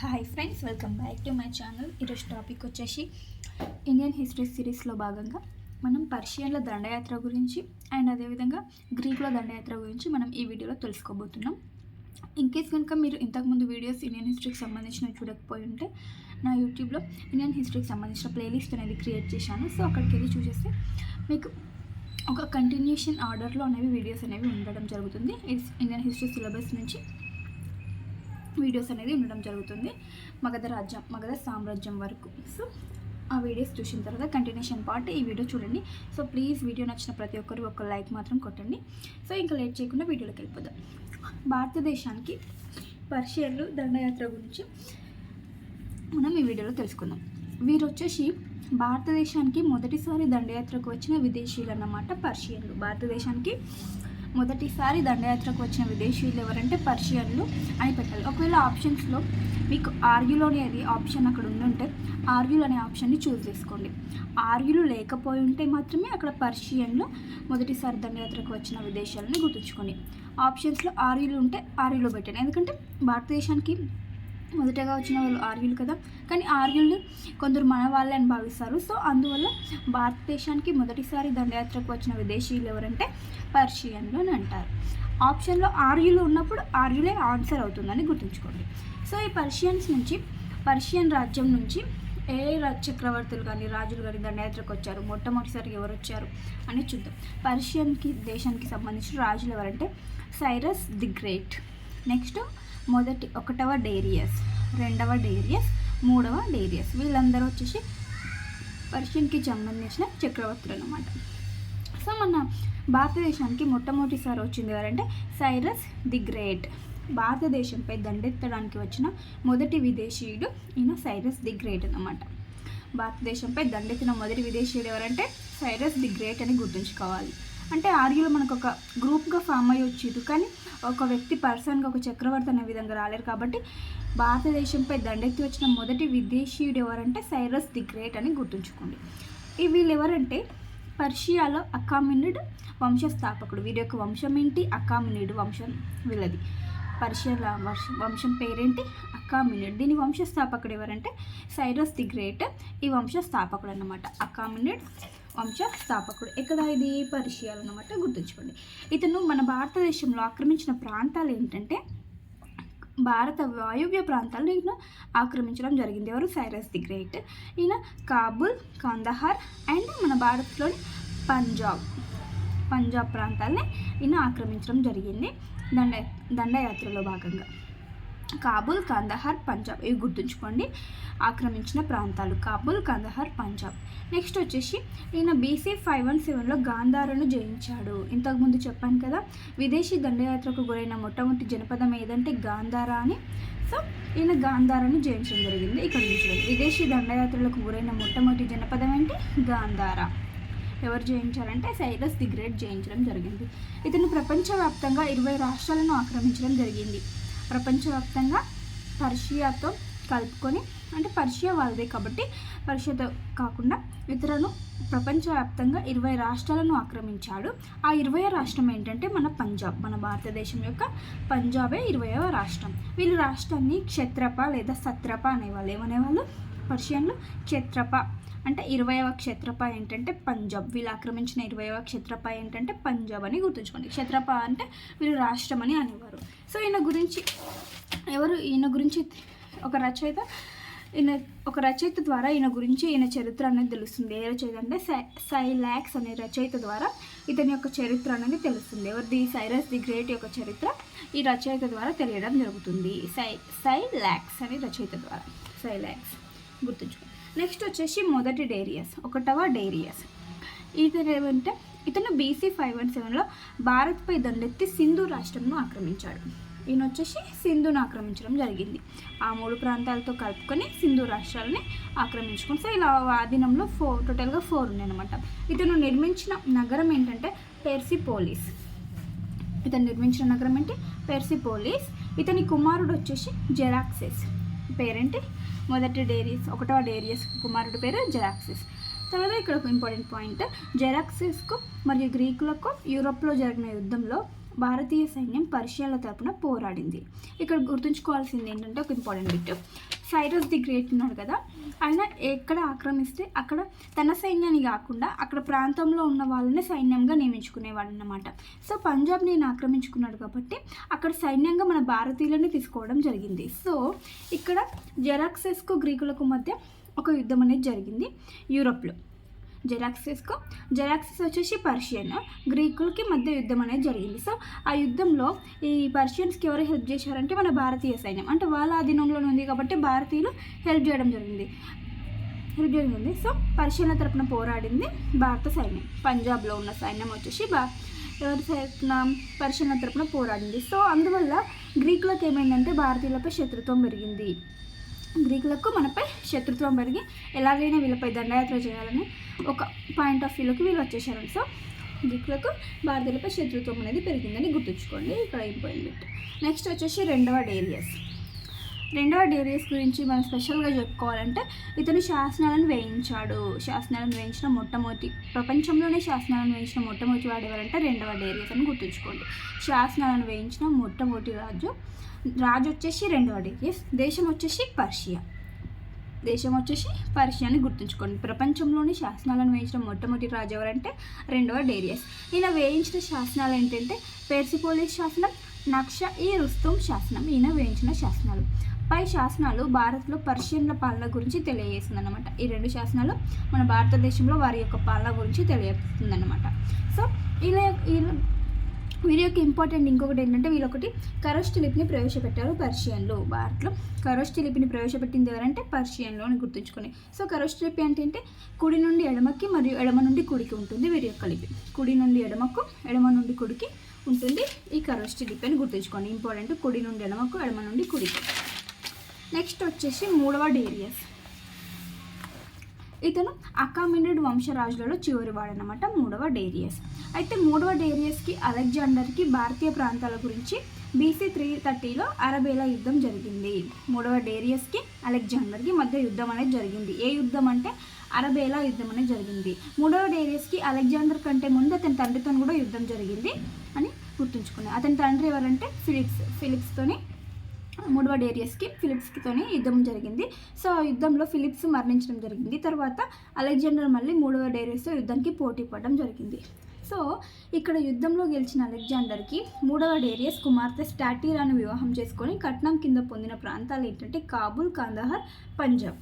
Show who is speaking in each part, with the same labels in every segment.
Speaker 1: Hi friends welcome back to my channel ఈరోజు topic వచ్చేసి Indian history సిరీస్లో భాగంగా మనం పర్షియన్ల దండయాత్ర గురించి అండ్ అదేవిధంగా గ్రీకుల దండయాత్ర గురించి మనం ఈ వీడియోలో తెలుసుకోబోతున్నాం. ఇన్ కేస్ కనుక మీరు ఇంతకుముందు వీడియోస్ ఇండియన్ హిస్టరీకి సంబంధించినవి చూడకపోయి ఉంటే నా యూట్యూబ్లో ఇండియన్ హిస్టరీకి సంబంధించిన ప్లేలిస్ట్ అనేది క్రియేట్ చేశాను. సో అక్కడికి వెళ్ళి చూసేస్తే మీకు ఒక కంటిన్యూషన్ ఆర్డర్లో అనేవి వీడియోస్ అనేవి ఉండడం జరుగుతుంది. ఇట్స్ ఇండియన్ హిస్టరీ సిలబస్ నుంచి వీడియోస్ అనేది ఉండడం జరుగుతుంది. మగధ రాజ్యం మగధ సామ్రాజ్యం వరకు. సో ఆ వీడియోస్ చూసిన తర్వాత కంటిన్యూషన్ పార్ట్ ఈ వీడియో చూడండి. సో ప్లీజ్ వీడియో నచ్చిన ప్రతి ఒక్కరు ఒక లైక్ మాత్రం కొట్టండి. సో ఇంకా లేట్ చేయకుండా వీడియోలోకి వెళ్ళిపోదాం. భారతదేశానికి పర్షియన్లు దండయాత్ర గురించి మనం ఈ వీడియోలో తెలుసుకుందాం. వీరు వచ్చేసి భారతదేశానికి మొదటిసారి దండయాత్రకు వచ్చిన విదేశీయులు అన్నమాట పర్షియన్లు. భారతదేశానికి మొదటిసారి దండయాత్రకు వచ్చిన విదేశీయులు ఎవరంటే పర్షియన్లు అని పెట్టాలి ఒకవేళ ఆప్షన్స్లో మీకు ఆర్యులోని అది ఆప్షన్ అక్కడ ఉండుంటే ఆర్యులు అనే ఆప్షన్ని చూస్ చేసుకోండి. ఆర్యులు లేకపోయి ఉంటే మాత్రమే అక్కడ పర్షియన్లు మొదటిసారి దండయాత్రకు వచ్చిన విదేశాలని గుర్తుంచుకోండి. ఆప్షన్స్లో ఆర్యులు ఉంటే ఆర్యులు పెట్టండి. ఎందుకంటే భారతదేశానికి మొదటగా వచ్చిన వాళ్ళు ఆర్యులు కదా. కానీ ఆర్యుల్ని కొందరు మన వాళ్ళే అని భావిస్తారు. సో అందువల్ల భారతదేశానికి మొదటిసారి దండయాత్రకు వచ్చిన విదేశీయులు ఎవరంటే పర్షియన్లు అని అంటారు. ఆప్షన్లో ఆర్యులు ఉన్నప్పుడు ఆర్యులే ఆన్సర్ అవుతుందని గుర్తుంచుకోండి. సో ఈ పర్షియన్స్ నుంచి పర్షియన్ రాజ్యం నుంచి ఏ చక్రవర్తులు కానీ రాజులు కానీ దండయాత్రకు వచ్చారు? మొట్టమొదటిసారి ఎవరు వచ్చారు అని చూద్దాం. పర్షియన్కి దేశానికి సంబంధించిన రాజులు ఎవరంటే సైరస్ ది గ్రేట్. నెక్స్ట్ మొదటి ఒకటవ డేరియస్ రెండవ డేరియస్ మూడవ డేరియస్. వీళ్ళందరూ వచ్చేసి పర్షియన్కి సంబంధించిన చక్రవర్తులు అనమాట సో మన భారతదేశానికి మొట్టమొదటిసారి వచ్చింది ఎవరంటే సైరస్ ది గ్రేట్. భారతదేశంపై దండెత్తడానికి వచ్చిన మొదటి విదేశీయుడు ఈయన సైరస్ ది గ్రేట్ అనమాట భారతదేశంపై దండెత్తిన మొదటి విదేశీయుడు ఎవరంటే సైరస్ ది గ్రేట్ అని గుర్తుంచుకోవాలి. అంటే ఆర్యులు మనకు ఒక గ్రూప్గా ఫామ్ అయ్యి వచ్చింది కానీ ఒక వ్యక్తి పర్సన్గా ఒక చక్రవర్తి అనే విధంగా రాలేరు కాబట్టి భారతదేశంపై దండెత్తి వచ్చిన మొదటి విదేశీయుడు ఎవరంటే సైరస్ ది గ్రేట్ అని గుర్తుంచుకోండి. ఈ వీళ్ళు ఎవరంటే పర్షియాలో అకామినిడ్ వంశస్థాపకుడు. వీరి యొక్క వంశం ఏంటి? అకామినిడ్ వంశం వీళ్ళది. పర్షియాల వర్ష వంశం పేరేంటి? అకామినిడ్. దీని వంశస్థాపకుడు ఎవరంటే సైరస్ ది గ్రేట్ ఈ వంశస్థాపకుడు అన్నమాట అకామినిడ్ వంశ స్థాపకుడు. ఎక్కడ ఇది పర్షియాలు అన్నమాట గుర్తుంచుకోండి. ఇతను మన భారతదేశంలో ఆక్రమించిన ప్రాంతాలు ఏంటంటే భారత వాయువ్య ప్రాంతాలను ఈయన ఆక్రమించడం జరిగింది. ఎవరు? Cyrus the great. ఈయన కాబుల్ కందహార్ అండ్ మన భారత్లోని పంజాబ్ పంజాబ్ ప్రాంతాలని ఈయన ఆక్రమించడం జరిగింది. దండ దండయాత్రలో భాగంగా. కాబుల్ కందహార్ పంజాబ్ ఇవి గుర్తుంచుకోండి. ఆక్రమించిన ప్రాంతాలు. కాబుల్ కందహార్ పంజాబ్. నెక్స్ట్ వచ్చేసి ఈయన బీసీ ఫైవ్ వన్ సెవెన్లో గాంధారను జయించాడు. ఇంతకుముందు చెప్పాను కదా విదేశీ దండయాత్రకు గురైన మొట్టమొదటి జనపదం ఏదంటే గాంధార అని. సో ఈయన గాంధారను జయించడం జరిగింది ఇక్కడ చూడండి విదేశీ దండయాత్రలకు గురైన మొట్టమొదటి జనపదం ఏంటి? గాంధార. ఎవరు జయించారంటే? సైరస్ ది గ్రేట్ జయించడం జరిగింది. ఇతను ప్రపంచవ్యాప్తంగా ఇరవై రాష్ట్రాలను ఆక్రమించడం జరిగింది. ప్రపంచవ్యాప్తంగా పర్షియాతో కలుపుకొని అంటే పర్షియా వాళ్ళదే కాబట్టి పర్షియాతో కాకుండా ఇతరులు ప్రపంచవ్యాప్తంగా ఇరవై రాష్ట్రాలను ఆక్రమించాడు. ఆ ఇరవై రాష్ట్రం ఏంటంటే మన పంజాబ్. మన భారతదేశం యొక్క పంజాబే ఇరవైవ రాష్ట్రం. వీళ్ళు రాష్ట్రాన్ని క్షత్రప లేదా సత్రప అనేవాళ్ళు. ఏమనేవాళ్ళు? పర్షియన్లు. క్షత్రప అంటే ఇరవైవ క్షత్రప ఏంటంటే పంజాబ్. వీళ్ళు ఆక్రమించిన ఇరవైవ క్షత్రప ఏంటంటే పంజాబ్ అని గుర్తుంచుకోండి. క్షత్రప అంటే వీళ్ళు రాష్ట్రం అని అనేవారు. సో ఈయన గురించి ఎవరు? ఈయన గురించి ఒక రచయిత ఈయన ఒక రచయిత ద్వారా ఈయన గురించి ఈయన చరిత్ర అనేది తెలుస్తుంది. ఏ రచయిత అంటే సై సైలాక్స్ అనే రచయిత ద్వారా ఇతని యొక్క చరిత్ర అనేది తెలుస్తుంది. ఎవరిది? సైరస్ ది గ్రేట్ యొక్క చరిత్ర ఈ రచయిత ద్వారా తెలియడం జరుగుతుంది. సై సైలాక్స్ అనే రచయిత ద్వారా. సైలాక్స్ గుర్తుంచుకో. నెక్స్ట్ వచ్చేసి మొదటి డేరియస్ ఒకటవ డేరియస్. ఇతను ఏమంటే ఇతను బీసీ ఫైవ్ వన్ సెవెన్లో భారత్పై దండెత్తి సింధు రాష్ట్రంను ఆక్రమించాడు. ఈయన వచ్చేసి సింధును ఆక్రమించడం జరిగింది. ఆ మూడు ప్రాంతాలతో కలుపుకొని సింధు రాష్ట్రాలని ఆక్రమించుకుని సో ఇలా ఆధీనంలో ఫోర్ టోటల్గా ఫోర్ ఉన్నాయన్నమాట. ఇతను నిర్మించిన నగరం ఏంటంటే పెర్సిపోలిస్. ఇతను నిర్మించిన నగరం ఏంటి? పెర్సిపోలిస్. ఇతని కుమారుడు వచ్చేసి జెరాక్సెస్. పేరేంటి? మొదటి డేరియస్ ఒకటవ డేరియస్ కుమారుడు పేరు జెరాక్సిస్. తర్వాత ఇక్కడ ఒక ఇంపార్టెంట్ పాయింట్ జెరాక్సిస్కు మరియు గ్రీకులకు యూరోప్లో జరిగిన యుద్ధంలో భారతీయ సైన్యం పర్షియాల తరపున పోరాడింది. ఇక్కడ గుర్తుంచుకోవాల్సింది ఏంటంటే ఒక important bit Cyrus the great ఉన్నాడు కదా? ఆయన ఎక్కడ ఆక్రమిస్తే అక్కడ తన సైన్యాన్ని కాకుండా అక్కడ ప్రాంతంలో ఉన్న వాళ్ళని సైన్యంగా నియమించుకునేవాడు అన్నమాట. సో పంజాబ్ నేను ఆక్రమించుకున్నాడు కాబట్టి అక్కడ సైన్యంగా మన భారతీయులని తీసుకోవడం జరిగింది. సో ఇక్కడ జెరాక్సెస్కు గ్రీకులకు మధ్య ఒక యుద్ధం అనేది జరిగింది యూరోప్లో. జెరాక్సెస్కు. జెరాక్సెస్ వచ్చేసి పర్షియన్ గ్రీకులకి మధ్య యుద్ధం అనేది జరిగింది. సో ఆ యుద్ధంలో ఈ పర్షియన్స్కి ఎవరు హెల్ప్ చేశారంటే మన భారతీయ సైన్యం. అంటే వాళ్ళ ఆధీనంలోనే ఉంది కాబట్టి భారతీయులు హెల్ప్ చేయడం జరిగింది. హెల్ప్ జరిగింది. సో పర్షియన్ల తరపున పోరాడింది భారత సైన్యం. పంజాబ్లో ఉన్న సైన్యం వచ్చేసి బా ఎవరి తరపున? పర్షియన్ల తరపున పోరాడింది. సో అందువల్ల గ్రీకులకు ఏమైందంటే భారతీయులపై శత్రుత్వం పెరిగింది. గ్రీకులకు మనపై శత్రుత్వం పెరిగి ఎలాగైనా వీళ్ళపై దండయాత్ర చేయాలని ఒక పాయింట్ ఆఫ్ వ్యూలోకి వీళ్ళు వచ్చేసారు సో గ్రీకులకు భారతీయులపై శత్రుత్వం అనేది పెరిగిందని గుర్తుంచుకోండి. ఇక్కడ ఇంపార్టెంట్ నెక్స్ట్ వచ్చేసి రెండవ డేరియస్. రెండవ డేరియస్ గురించి మనం స్పెషల్గా చెప్పుకోవాలంటే ఇతను శాసనాలను వేయించాడు. శాసనాలను వేయించిన మొట్టమొదటి ప్రపంచంలోనే శాసనాలను వేయించిన మొట్టమొదటి వాడు ఎవరంటే రెండవ డేరియస్ అని గుర్తుంచుకోండి. శాసనాలను వేయించిన మొట్టమొదటి రాజు రాజు వచ్చేసి రెండవ డేరియస్ దేశం వచ్చేసి పర్షియా. దేశం వచ్చేసి పర్షియాని గుర్తుంచుకోండి. ప్రపంచంలోని శాసనాలను వేయించిన మొట్టమొదటి రాజు ఎవరంటే రెండవ డేరియస్. ఈయన వేయించిన శాసనాలు ఏంటంటే పెర్సిపోలిస్ శాసనం నక్ష ఈ రుస్తుం శాసనం ఈయన వేయించిన శాసనాలు. పై శాసనాలు భారత్లో పర్షియన్ల పాలన గురించి తెలియజేస్తుంది అనమాట ఈ రెండు శాసనాలు మన భారతదేశంలో వారి యొక్క పాలన గురించి తెలియజేస్తుంది అనమాట సో ఇలా ఈ- వీరి యొక్క ఇంపార్టెంట్ ఇంకొకటి ఏంటంటే వీళ్ళొకటి కరోష్టి లిపిని ప్రవేశపెట్టారు పర్షియన్లో. భారత్లో కరోష్టి లిపిని ప్రవేశపెట్టింది ఎవరంటే పర్షియన్లో అని గుర్తుంచుకొని. సో కరోష్టి లిపి అంటే ఏంటి? కుడి నుండి ఎడమకి మరియు ఎడమ నుండి కుడికి ఉంటుంది వీరి యొక్క లిపి. కుడి నుండి ఎడమకు ఎడమ నుండి కుడికి ఉంటుంది ఈ కరోష్టి లిపి అని గుర్తుంచుకోండి. ఇంపార్టెంట్ కుడి నుండి ఎడమకు ఎడమ నుండి కుడికి. నెక్స్ట్ వచ్చేసి మూడవ డేరియస్. ఇతను అకామినెడ్ వంశరాజులలో చివరివాడనమాట మూడవ డేరియస్. అయితే మూడవ డేరియస్కి అలెగ్జాండర్కి భారతీయ ప్రాంతాల గురించి బీసీ త్రీ థర్టీలో అరబేలా యుద్ధం జరిగింది. మూడవ డేరియస్కి అలెగ్జాండర్కి మధ్య యుద్ధం అనేది జరిగింది. ఏ యుద్ధం అంటే అరబేలా యుద్ధం అనేది జరిగింది. మూడవ డేరియస్కి అలెగ్జాండర్ కంటే ముందు అతని తండ్రితో కూడా యుద్ధం జరిగింది అని గుర్తుంచుకున్నాను అతని తండ్రి ఎవరంటే ఫిలిప్స్ ఫిలిప్స్తోని మూడవ డేరియస్కి ఫిలిప్స్కితోని యుద్ధం జరిగింది. సో ఆ యుద్ధంలో ఫిలిప్స్ మరణించడం జరిగింది. తర్వాత అలెగ్జాండర్ మళ్ళీ మూడవ డేరియస్తో యుద్ధానికి పోటీ పడడం జరిగింది. సో ఇక్కడ యుద్ధంలో గెలిచిన అలెగ్జాండర్కి మూడవ డేరియస్ కుమార్తె స్టాటీరాను వివాహం చేసుకొని కట్నం కింద పొందిన ప్రాంతాలు ఏంటంటే కాబూల్ కందహార్ పంజాబ్.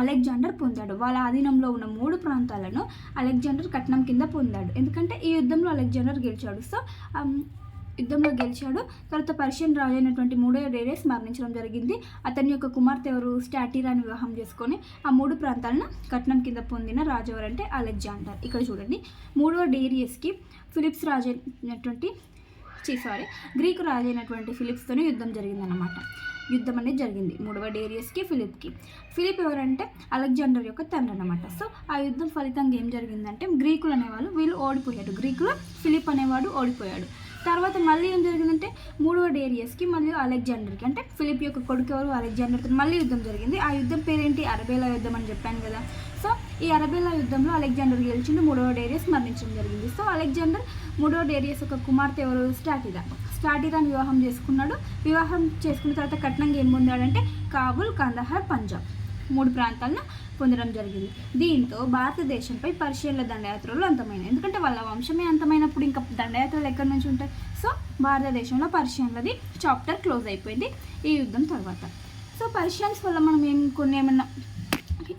Speaker 1: అలెగ్జాండర్ పొందాడు. వాళ్ళ ఆధీనంలో ఉన్న మూడు ప్రాంతాలను అలెగ్జాండర్ కట్నం కింద పొందాడు. ఎందుకంటే ఈ యుద్ధంలో అలెగ్జాండర్ గెలిచాడు. సో యుద్ధంలో గెలిచాడు. తర్వాత పర్షియన్ రాజు అయినటువంటి మూడో డేరియస్ మరణించడం జరిగింది. అతని యొక్క కుమార్తె ఎవరు? స్టాటీరాని వివాహం చేసుకొని ఆ మూడు ప్రాంతాలను కట్నం కింద పొందిన రాజు ఎవరంటే అలెగ్జాండర్. ఇక్కడ చూడండి. మూడవ డేరియస్కి ఫిలిప్స్ రాజు అయినటువంటి సారీ గ్రీకు రాజు అయినటువంటి ఫిలిప్స్తోనే యుద్ధం జరిగిందన్నమాట. యుద్ధం అనేది జరిగింది. మూడవ డేరియస్కి ఫిలిప్కి. ఫిలిప్ ఎవరంటే? అలెగ్జాండర్ యొక్క తండ్రి అనమాట సో ఆ యుద్ధం ఫలితంగా ఏం జరిగిందంటే గ్రీకులు అనేవాళ్ళు వీళ్ళు ఓడిపోయాడు గ్రీకులు ఫిలిప్ అనేవాడు ఓడిపోయాడు. తర్వాత మళ్ళీ ఏం జరిగిందంటే మూడవ డేరియస్కి మళ్ళీ అలెగ్జాండర్కి అంటే ఫిలిప్ యొక్క కొడుకు ఎవరు? అలెగ్జాండర్తో మళ్ళీ యుద్ధం జరిగింది. ఆ యుద్ధం పేరేంటి? అరబేలా యుద్ధం అని చెప్పాను కదా. సో ఈ అరబేలా యుద్ధంలో అలెగ్జాండర్ గెలిచిండు మూడవ డేరియస్ మరణించడం జరిగింది. సో అలెగ్జాండర్ మూడవ డేరియస్ యొక్క కుమార్తె ఎవరు? స్టాటిరా. స్టాటిరాని వివాహం చేసుకున్నాడు. వివాహం చేసుకున్న తర్వాత కట్నంగా ఏం పొందాడంటే కాబుల్ కందహార్ పంజాబ్. మూడు ప్రాంతాలను పొందడం జరిగింది. దీంతో భారతదేశంపై పర్షియన్ల దండయాత్రలు అంతమైనాయి. ఎందుకంటే వాళ్ళ వంశమే అంతమైనప్పుడు ఇంకా దండయాత్రలు ఎక్కడి నుంచి ఉంటాయి? సో భారతదేశంలో పర్షియన్లది చాప్టర్ క్లోజ్ అయిపోయింది. ఈ యుద్ధం తర్వాత. సో పర్షియన్స్ వల్ల మనం ఏం కొన్ని ఏమన్నా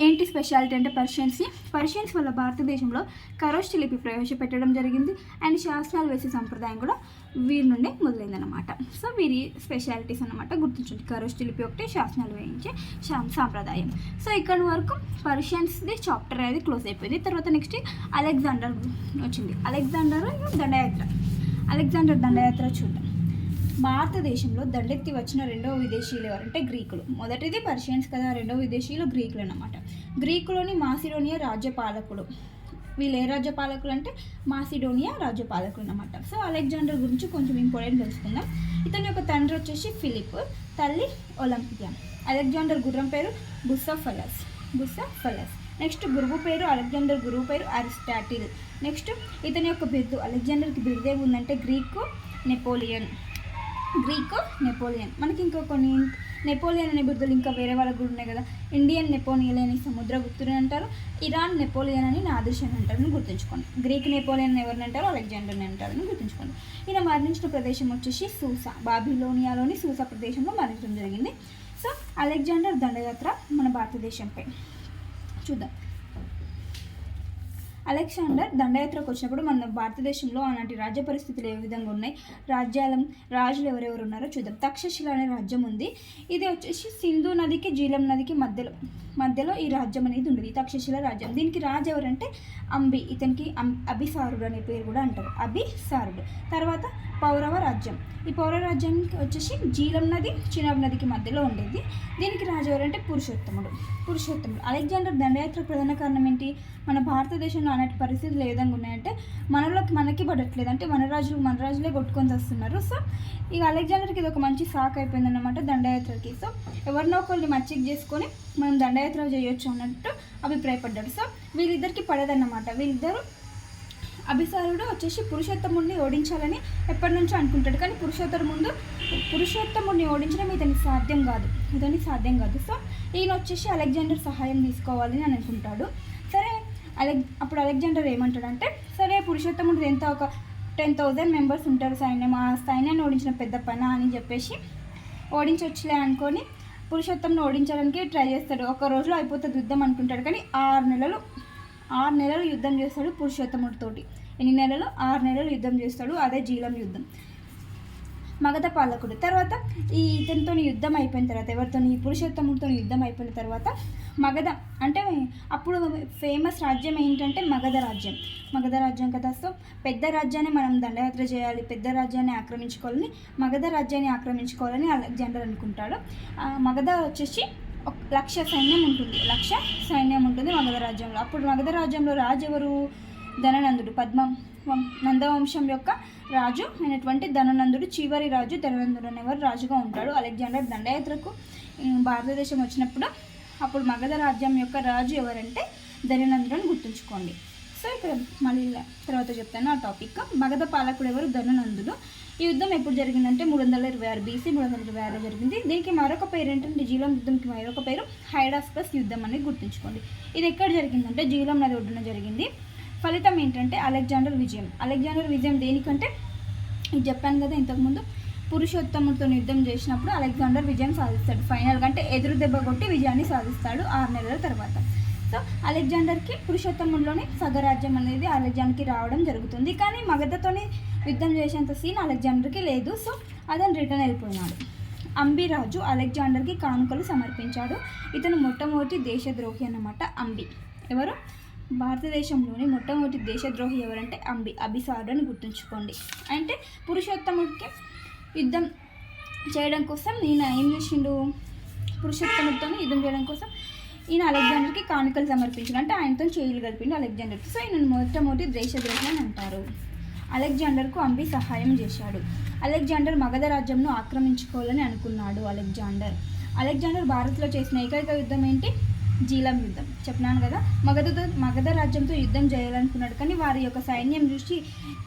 Speaker 1: ఏంటి స్పెషాలిటీ అంటే పర్షియన్స్ని పర్షియన్స్ వల్ల భారతదేశంలో కరోష్టి లిపి ప్రవేశపెట్టడం జరిగింది. అండ్ శాస్త్రాలు వేసే సంప్రదాయం కూడా వీరి నుండే మొదలైందనమాట సో వీరి స్పెషాలిటీస్ అన్నమాట గుర్తించండి కరోష్టి లిపి ఒకటి శాసనాలు వేయించే శా- సాంప్రదాయం. సో ఇక్కడ వరకు పర్షియన్స్ది చాప్టర్ అనేది క్లోజ్ అయిపోయింది. తర్వాత నెక్స్ట్ అలెగ్జాండర్ వచ్చింది. అలెగ్జాండర్ దండయాత్ర. అలెగ్జాండర్ దండయాత్ర చూద్దాం. భారతదేశంలో దండెత్తి వచ్చిన రెండవ విదేశీయులు ఎవరంటే గ్రీకులు. మొదటిది పర్షియన్స్ కదా రెండవ విదేశీయులు గ్రీకులు అన్నమాట. గ్రీకులోని మాసిడోనియా రాజ్యపాలకుడు వీళ్ళు ఏ రాజ్యపాలకులు అంటే? మాసిడోనియా రాజ్యపాలకులు అన్నమాట. సో అలెగ్జాండర్ గురించి కొంచెం ఇంపార్టెంట్ తెలుసుకుందాం. ఇతని యొక్క తండ్రి వచ్చేసి ఫిలిప్ తల్లి ఒలింపియా. అలెగ్జాండర్ గుర్రం పేరు బుస్సఫలస్ బుస్సఫలస్ నెక్స్ట్ గురువు పేరు అలెగ్జాండర్ గురువు పేరు అరిస్టాటిల్. నెక్స్ట్ ఇతని యొక్క బిరుదు అలెగ్జాండర్కి బిరుదే గ్రీకు నెపోలియన్. Greek Napoleon. మనకి ఇంకా కొన్ని నెపోలియన్ అనే బిరుదులు ఇంకా వేరే వాళ్ళకు కూడా ఉన్నాయి కదా. ఇండియన్ నెపోలియన్ అని సముద్రగుప్తుని అంటారు. ఇరాన్ నెపోలియన్ అని నాదిర్ష్ అంటారని అంటారు అని గుర్తుంచుకోండి. గ్రీక్ నెపోలియన్ ఎవరిని అంటారు? అలెగ్జాండర్ని అంటారు అని గుర్తుంచుకోండి. ఈయన మరణించిన ప్రదేశం వచ్చేసి సూసా బాబిలోనియాలోని సూసా ప్రదేశంలో మరణించడం జరిగింది. సో అలెగ్జాండర్ దండయాత్ర మన భారతదేశంపై. చూద్దాం. అలెగ్జాండర్ దండయాత్రకు వచ్చినప్పుడు మన భారతదేశంలో అలాంటి రాజ్య పరిస్థితులు ఏ విధంగా ఉన్నాయి? రాజ్యాలం రాజులు ఎవరెవరు ఉన్నారో చూద్దాం. తక్షశిల అనే రాజ్యం ఉంది. ఇది వచ్చేసి సింధు నదికి జీలం నదికి మధ్యలో మధ్యలో ఈ రాజ్యం అనేది ఉండేది. ఈ తక్షశిల రాజ్యం. దీనికి రాజు ఎవరంటే అంబి. ఇతనికి అం అభిసారుడు అనే పేరు కూడా అంటారు. అభిసారుడు. తర్వాత పౌరవ రాజ్యం. ఈ పౌరవ రాజ్యానికి వచ్చేసి జీలం నది చినాబ్ నదికి మధ్యలో ఉండేది. దీనికి రాజు ఎవరంటే పురుషోత్తముడు. పురుషోత్తముడు. అలెగ్జాండర్ దండయాత్ర ప్రధాన కారణం ఏంటి? మన భారతదేశంలో అలాంటి పరిస్థితులు ఏ విధంగా ఉన్నాయంటే మనలోకి మనకి పడట్లేదు. అంటే మన రాజులు మన రాజులే కొట్టుకొని వస్తున్నారు. సో ఇక అలెగ్జాండర్కి ఇది ఒక మంచి సాక్ అయిపోయింది అనమాట దండయాత్రకి. సో ఎవరినో ఒకరిని మచ్చిక్ చేసుకొని మనం దండయాత్ర చేయొచ్చు అన్నట్టు అభిప్రాయపడ్డాడు సో వీళ్ళిద్దరికి పడదన్నమాట. వీళ్ళిద్దరూ అభిసారుడు వచ్చేసి పురుషోత్తముడిని ఓడించాలని ఎప్పటి నుంచో అనుకుంటాడు. కానీ పురుషోత్తముడు ముందు పురుషోత్తముడిని ఓడించడం ఇతనికి సాధ్యం కాదు. ఇతని సాధ్యం కాదు. సో ఈయన వచ్చేసి అలెగ్జాండర్ సహాయం తీసుకోవాలని అని అనుకుంటాడు. సరే అలెగ్ అప్పుడు అలెగ్జాండర్ ఏమంటాడంటే సరే పురుషోత్తముడు ఎంత ఒక టెన్ థౌజండ్ మెంబర్స్ ఉంటారు సైన్యం ఆ సైన్యాన్ని ఓడించిన పెద్ద పన అని చెప్పేసి ఓడించవచ్చులే అనుకొని పురుషోత్తంను ఓడించడానికి ట్రై చేస్తాడు. ఒక రోజులో అయిపోతుంది యుద్ధం అనుకుంటాడు. కానీ ఆరు నెలలు ఆరు నెలలు యుద్ధం చేస్తాడు పురుషోత్తముడితోటి. ఎన్ని నెలలు? ఆరు నెలలు యుద్ధం చేస్తాడు అదే జీలం యుద్ధం. మగధ పాలకుడు. తర్వాత ఈ ఇతనితో యుద్ధం అయిపోయిన తర్వాత ఎవరితో ఈ పురుషోత్తముడితో యుద్ధం అయిపోయిన తర్వాత మగధ అంటే అప్పుడు ఫేమస్ రాజ్యం ఏంటంటే మగధ రాజ్యం. మగధ రాజ్యం కదా సో పెద్ద రాజ్యాన్ని మనం దండయాత్ర చేయాలి పెద్ద రాజ్యాన్ని ఆక్రమించుకోవాలని మగధ రాజ్యాన్ని ఆక్రమించుకోవాలని అలెగ్జాండర్ అనుకుంటాడు. మగధ వచ్చేసి లక్ష సైన్యం ఉంటుంది. లక్ష సైన్యం ఉంటుంది మగధ రాజ్యంలో అప్పుడు మగధ రాజ్యంలో రాజు ఎవరు? ధననందుడు. పద్మం వం- నందవంశం యొక్క రాజు అయినటువంటి ధననందుడు చివరి రాజు ధననందుడు అనేవారు రాజుగా ఉంటాడు. అలెగ్జాండర్ దండయాత్రకు భారతదేశం వచ్చినప్పుడు అప్పుడు మగధ రాజ్యం యొక్క రాజు ఎవరంటే ధననందుడు గుర్తుంచుకోండి. సో ఇక్కడ మళ్ళీ తర్వాత చెప్తాను. ఆ టాపిక్ మగధ పాలకుడు ఎవరు? ధననందుడు. ఈ యుద్ధం ఎప్పుడు జరిగిందంటే మూడు వందల ఇరవై ఆరు బీసీ మూడు వందల ఇరవై ఆరులో జరిగింది. దీనికి మరొక పేరు ఏంటంటే జీలం యుద్ధంకి మరొక పేరు హైడాస్పస్ యుద్ధం అనేది గుర్తుంచుకోండి. ఇది ఎక్కడ జరిగిందంటే జీలం నది ఒడ్డున జరిగింది. ఫలితం ఏంటంటే అలెగ్జాండర్ విజయం. అలెగ్జాండర్ విజయం దేనికంటే ఇది చెప్పాను కదా ఇంతకుముందు పురుషోత్తముడితో యుద్ధం చేసినప్పుడు అలెగ్జాండర్ విజయం సాధిస్తాడు. ఫైనల్గా అంటే ఎదురు దెబ్బ కొట్టి విజయాన్ని సాధిస్తాడు ఆరు నెలల తర్వాత. సో అలెగ్జాండర్కి పురుషోత్తముడిలోని సగరాజ్యం అనేది అలెగ్జాండర్కి రావడం జరుగుతుంది. కానీ మగధతోని యుద్ధం చేసేంత సీన్ అలెగ్జాండర్కి లేదు. సో అతను రిటర్న్ వెళ్ళిపోయినాడు అంబిరాజు అలెగ్జాండర్కి కానుకలు సమర్పించాడు. ఇతను మొట్టమొదటి దేశద్రోహి అన్నమాట అంబి. ఎవరు? భారతదేశంలోని మొట్టమొదటి దేశద్రోహి ఎవరంటే అంబి. అభిసారుడు అని గుర్తుంచుకోండి. అంటే పురుషోత్తముడికి యుద్ధం చేయడం కోసం నేను ఏం చేసిండు? పురుషోత్తముడితో యుద్ధం చేయడం కోసం ఈయన అలెగ్జాండర్కి కానుకలు సమర్పించాడు అంటే ఆయనతో చేయులు కలిపిండు అలెగ్జాండర్కి సో ఈయన మొట్టమొదటి దేశద్రోహి అని అంటారు. అలెగ్జాండర్కు అంబి సహాయం చేశాడు. అలెగ్జాండర్ మగధ రాజ్యంను ఆక్రమించుకోవాలని అనుకున్నాడు అలెగ్జాండర్. అలెగ్జాండర్ భారత్లో చేసిన ఏకైక యుద్ధం ఏంటి? జీలం యుద్ధం. చెప్పినాను కదా? మగధతో మగధ రాజ్యంతో యుద్ధం చేయాలనుకున్నాడు. కానీ వారి యొక్క సైన్యం చూసి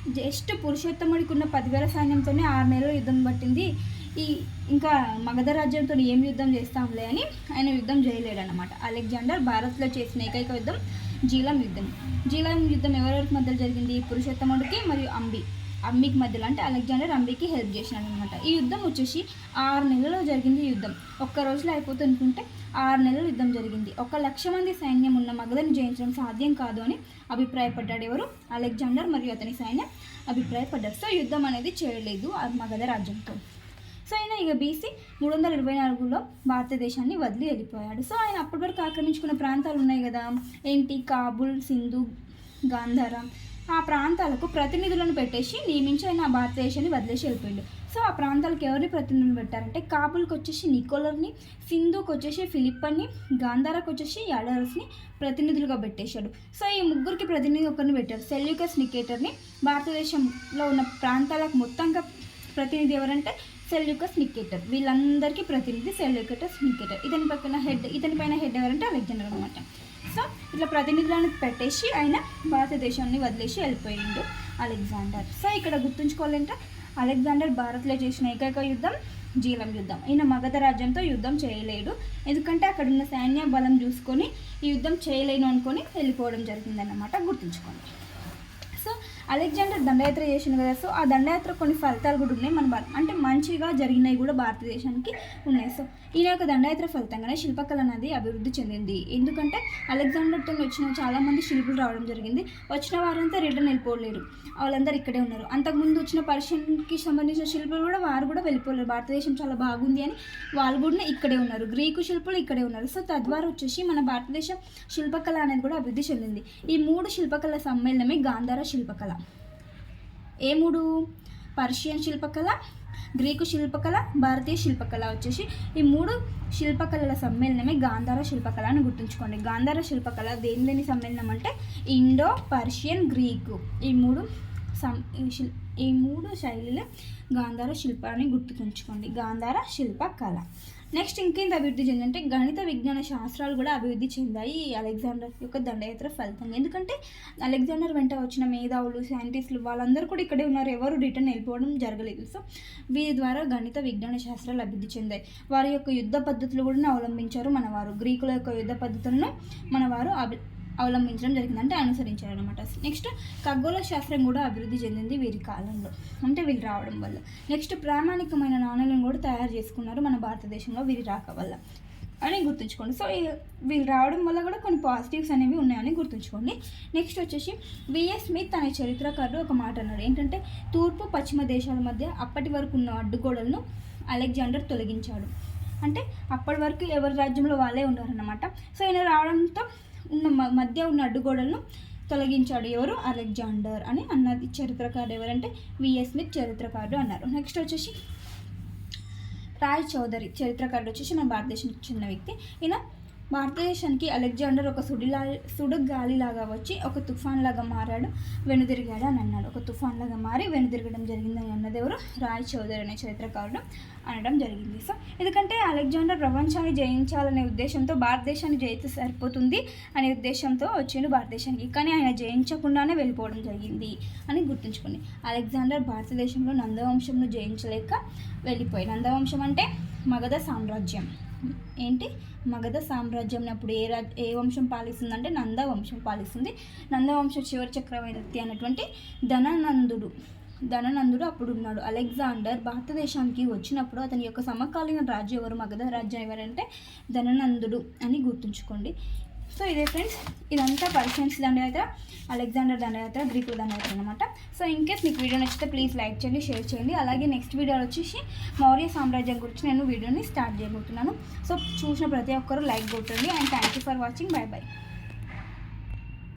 Speaker 1: జస్ట్ పురుషోత్తముడికి ఉన్న పదివేల సైన్యంతోనే ఆరు నెలలు యుద్ధం పట్టింది. ఈ ఇంకా మగధ రాజ్యంతో ఏం యుద్ధం చేస్తాంలే అని ఆయన యుద్ధం చేయలేడనమాట అలెగ్జాండర్ భారత్లో చేసిన ఏకైక యుద్ధం జీలం యుద్ధం. జీలం యుద్ధం ఎవరెవరికి మధ్యలో జరిగింది? పురుషోత్తముడికి మరియు అంబి. అంబికి మధ్యలో అంటే అలెగ్జాండర్ అంబికి హెల్ప్ చేసినాడు అనమాట ఈ యుద్ధం వచ్చేసి ఆరు నెలల్లో జరిగింది యుద్ధం. ఒక్క రోజులో అయిపోతుంది అనుకుంటే ఆరు నెలలు యుద్ధం జరిగింది. ఒక లక్ష మంది సైన్యం ఉన్న మగధను జయించడం సాధ్యం కాదు అని అభిప్రాయపడ్డాడు ఎవరు? అలెగ్జాండర్ మరియు అతని సైన్యం అభిప్రాయపడ్డారు. సో యుద్ధం అనేది చేయలేదు ఆ మగధ రాజ్యంతో. ఇక బీసీ మూడు వందల ఇరవై నాలుగులో భారతదేశాన్ని వదిలి వెళ్ళిపోయాడు. సో ఆయన అప్పటి వరకు ఆక్రమించుకున్న ప్రాంతాలు ఉన్నాయి కదా ఏంటి? కాబుల్ సింధు గాంధారం. ఆ ప్రాంతాలకు ప్రతినిధులను పెట్టేసి నియమించి ఆయన ఆ భారతదేశాన్ని వదిలేసి వెళ్ళిపోయాడు. సో ఆ ప్రాంతాలకు ఎవరిని ప్రతినిధులు పెట్టారంటే కాబుల్కి వచ్చేసి నికోలర్ని సింధుకి వచ్చేసి ఫిలిప్పన్ని గాంధారకు వచ్చేసి యాడరస్ని ప్రతినిధులుగా పెట్టేశాడు. సో ఈ ముగ్గురికి ప్రతినిధి ఒకరిని పెట్టారు. సెల్యూకస్ నికేటర్ని. భారతదేశంలో ఉన్న ప్రాంతాలకు మొత్తంగా ప్రతినిధి ఎవరంటే సెల్యూకస్ నిక్కేటర్ వీళ్ళందరికీ ప్రతినిధి సెల్యూకటస్ నిక్కేటర్ ఇతని పక్కన హెడ్ ఇతని పైన హెడ్ ఎవరంటే అలెగ్జాండర్ అనమాట సో ఇట్లా ప్రతినిధులను పెట్టేసి ఆయన భారతదేశాన్ని వదిలేసి వెళ్ళిపోయిండు అలెగ్జాండర్. సో ఇక్కడ గుర్తుంచుకోవాలంటే అలెగ్జాండర్ భారత్లో చేసిన ఏకైక యుద్ధం జీలం యుద్ధం. ఈయన మగధ రాజ్యంతో యుద్ధం చేయలేడు. ఎందుకంటే అక్కడ ఉన్న సైన్య బలం చూసుకొని ఈ యుద్ధం చేయలేను అనుకొని వెళ్ళిపోవడం జరిగిందన్నమాట. గుర్తుంచుకోండి. అలెగ్జాండర్ దండయాత్ర చేసిండు కదా సో ఆ దండయాత్ర కొన్ని ఫలితాలు కూడా ఉన్నాయి మన భారత అంటే మంచిగా జరిగినవి కూడా భారతదేశానికి ఉన్నాయి. సో ఈయన యొక్క దండయాత్ర ఫలితంగానే శిల్పకళ అనేది అభివృద్ధి చెందింది. ఎందుకంటే అలెగ్జాండర్తో వచ్చిన చాలామంది శిల్పులు రావడం జరిగింది. వచ్చిన వారంతా రిటర్న్ వెళ్ళిపోలేరు. వాళ్ళందరూ ఇక్కడే ఉన్నారు. అంతకుముందు వచ్చిన పర్షియన్కి సంబంధించిన శిల్పులు కూడా వారు కూడా వెళ్ళిపోలేరు. భారతదేశం చాలా బాగుంది అని వాళ్ళు కూడా ఇక్కడే ఉన్నారు. గ్రీకు శిల్పులు ఇక్కడే ఉన్నారు. సో తద్వారా వచ్చేసి మన భారతదేశం శిల్పకళ అనేది కూడా అభివృద్ధి చెందింది. ఈ మూడు శిల్పకళ సమ్మేళనమే గాంధార శిల్పకళ. ఏ మూడు పర్షియన్ శిల్పకళ గ్రీకు శిల్పకళ భారతీయ శిల్పకళ వచ్చేసి ఈ మూడు శిల్పకళల సమ్మేళనమే గాంధార శిల్పకళ అని గుర్తుంచుకోండి. గాంధార శిల్పకళ దేని దేని సమ్మేళనం అంటే ఇండో పర్షియన్ గ్రీకు ఈ మూడు సం ఈ శిల్ ఈ మూడు శైలిలో గాంధార శిల్పాన్ని గుర్తుకుంచుకోండి గాంధార శిల్పకళ. నెక్స్ట్ ఇంకేంత అభివృద్ధి చెందంటే గణిత విజ్ఞాన శాస్త్రాలు కూడా అభివృద్ధి చెందాయి ఈ అలెగ్జాండర్ యొక్క దండయాత్ర ఫలితంగా ఎందుకంటే అలెగ్జాండర్ వెంట వచ్చిన మేధావులు సైంటిస్టులు వాళ్ళందరూ కూడా ఇక్కడే ఉన్నారు. ఎవరు రిటర్న్ వెళ్ళిపోవడం జరగలేదు. సో వీరి ద్వారా గణిత విజ్ఞాన శాస్త్రాలు అభివృద్ధి చెందాయి. వారి యొక్క యుద్ధ పద్ధతులు కూడా అవలంబించారు మనవారు. గ్రీకుల యొక్క యుద్ధ పద్ధతులను మనవారు అభి అవలంబించడం జరిగింది అంటే అనుసరించారు అనమాట నెక్స్ట్ ఖగోళ శాస్త్రం కూడా అభివృద్ధి చెందింది వీరి కాలంలో. అంటే వీళ్ళు రావడం వల్ల. నెక్స్ట్ ప్రామాణికమైన నాణ్యాలను కూడా తయారు చేసుకున్నారు మన భారతదేశంలో వీరి రాక వల్ల అని గుర్తుంచుకోండి. సో వీళ్ళు రావడం వల్ల కూడా కొన్ని పాజిటివ్స్ అనేవి ఉన్నాయని గుర్తుంచుకోండి. నెక్స్ట్ వచ్చేసి విఎస్ స్మిత్ అనే చరిత్రకారుడు ఒక మాట అన్నాడు. ఏంటంటే తూర్పు పశ్చిమ దేశాల మధ్య అప్పటి వరకు ఉన్న అడ్డుగోడలను అలెగ్జాండర్ తొలగించాడు. అంటే అప్పటి వరకు ఎవరి రాజ్యంలో వాళ్ళే ఉన్నారన్నమాట. సో ఈయన రావడంతో ఉన్న మ- మధ్య ఉన్న అడ్డుగోడలను తొలగించాడు ఎవరు? అలెగ్జాండర్ అని అన్నది చరిత్రకారుడు ఎవరంటే విఎస్ స్మిత్ చరిత్రకారుడు అన్నారు. నెక్స్ట్ వచ్చేసి రాయ్ చౌదరి చరిత్రకారుడు వచ్చేసి మన భారతదేశానికి చెందిన వ్యక్తి. ఈయన భారతదేశానికి అలెగ్జాండర్ ఒక సుడిలా సుడుగాలిలాగా వచ్చి ఒక తుఫాన్ లాగా మారాడు వెనుదిరిగాడు అని అన్నాడు. ఒక తుఫాన్ లాగా మారి వెనుదిరగడం జరిగిందని అన్నది ఎవరు? రాయ్ చౌదరి అనే చరిత్రకారుడు అనడం జరిగింది. సో ఎందుకంటే అలెగ్జాండర్ ప్రపంచాన్ని జయించాలనే ఉద్దేశంతో భారతదేశాన్ని జయిస్తే సరిపోతుంది అనే ఉద్దేశంతో వచ్చిండు భారతదేశానికి. కానీ ఆయన జయించకుండానే వెళ్ళిపోవడం జరిగింది అని గుర్తుంచుకోండి. అలెగ్జాండర్ భారతదేశంలో నందవంశంను జయించలేక వెళ్ళిపోయి నందవంశం అంటే మగధ సామ్రాజ్యం. ఏంటి? మగధ సామ్రాజ్యం అప్పుడు ఏ రాజ్ ఏ వంశం పాలిస్తుందంటే నంద వంశం పాలిస్తుంది. నందవంశం చివరి చక్రవర్తి అన్నటువంటి ధననందుడు. ధననందుడు అప్పుడు ఉన్నాడు అలెగ్జాండర్ భారతదేశానికి వచ్చినప్పుడు అతని యొక్క సమకాలీన రాజు ఎవరు? మగధ రాజ్యం ఎవరంటే ధననందుడు అని గుర్తుంచుకోండి. సో ఇదే ఫ్రెండ్స్ ఇదంతా పర్షియన్స్ దండయాత్ర అలెగ్జాండర్ దండయాత్ర గ్రీకుల దండయాత్ర అనమాట సో ఇన్ కేస్ మీకు వీడియో నచ్చితే ప్లీజ్ లైక్ చేయండి షేర్ చేయండి. అలాగే నెక్స్ట్ వీడియోలో వచ్చేసి మౌర్య సామ్రాజ్యం గురించి నేను వీడియోని స్టార్ట్ చేయబోతున్నాను. సో చూసిన ప్రతి ఒక్కరూ లైక్ కొట్టండి and thank you for watching bye bye